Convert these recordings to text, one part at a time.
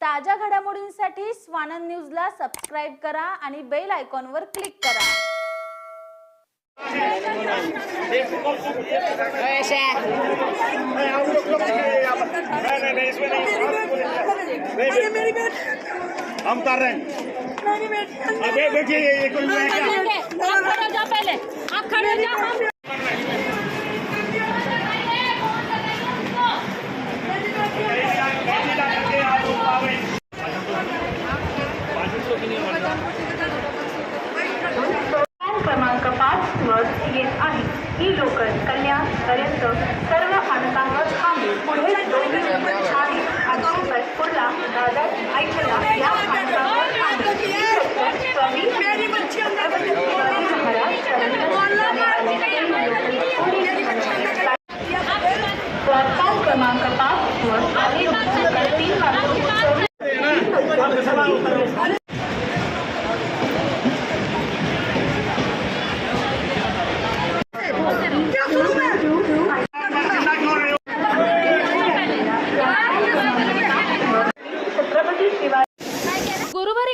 ताज्या घडामोडींसाठी स्वानंद न्यूजला सबस्क्राईब करा आणि बेल आयकॉनवर क्लिक करा हम कर रहे हैं अबे देखिए ये कोई आप खड़े हो जाओ पहले आप खड़े हो जाओ क्रमांक पाच बस येत आहे ही लोकल कल्याण पर्यंत सर्व स्थानकांवर थांबली पुढे डोंगरी ठाणे अंगापूर कुर्ला दादर ऐकला या स्थानकावर थांबली स्वामी क्रमांक पाच वर आधी तीन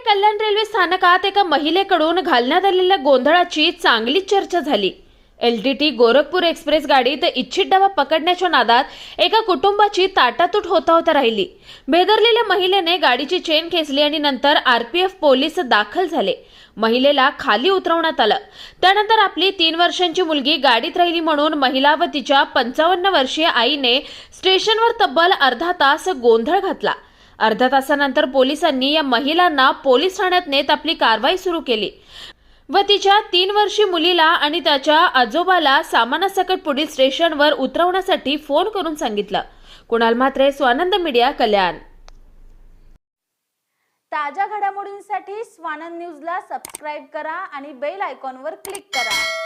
कल्याण रेल्वे स्थानकात एका महिलेकडून घालण्यात आलेल्या गोंधळाची चांगलीच चर्चा झाली. एलटीटी गोरखपूर एक्सप्रेस गाडीत इच्छित डबा पकडण्याच्या नादात एका कुटुंबाची ताटातूट होता होता राहिली. बेदरलेल्या महिलेने गाडीची चेन खेचली आणि नंतर आरपीएफ पोलीस दाखल झाले. महिलेला खाली उतरवण्यात आलं. त्यानंतर आपली तीन वर्षांची मुलगी गाडीत राहिली म्हणून महिला व तिच्या पंचावन्न वर्षीय आईने स्टेशनवर तब्बल अर्धा तास गोंधळ घातला. अर्ध्या तासानंतर पोलिसांनी या महिलांना पोलीस ठाण्यात नेत आपली कारवाई सुरू केली. व तिच्या तीन वर्षी मुलीला आणि त्याच्या आजोबाला सामानासकट पुढील स्टेशनवर उतरवण्यासाठी फोन करून सांगितलं. कुणाल म्हात्रे स्वानंद मीडिया कल्याण. ताज्या घडामोडींसाठी स्वानंद न्यूजला सबस्क्राईब करा आणि बेल आयकॉनवर क्लिक करा.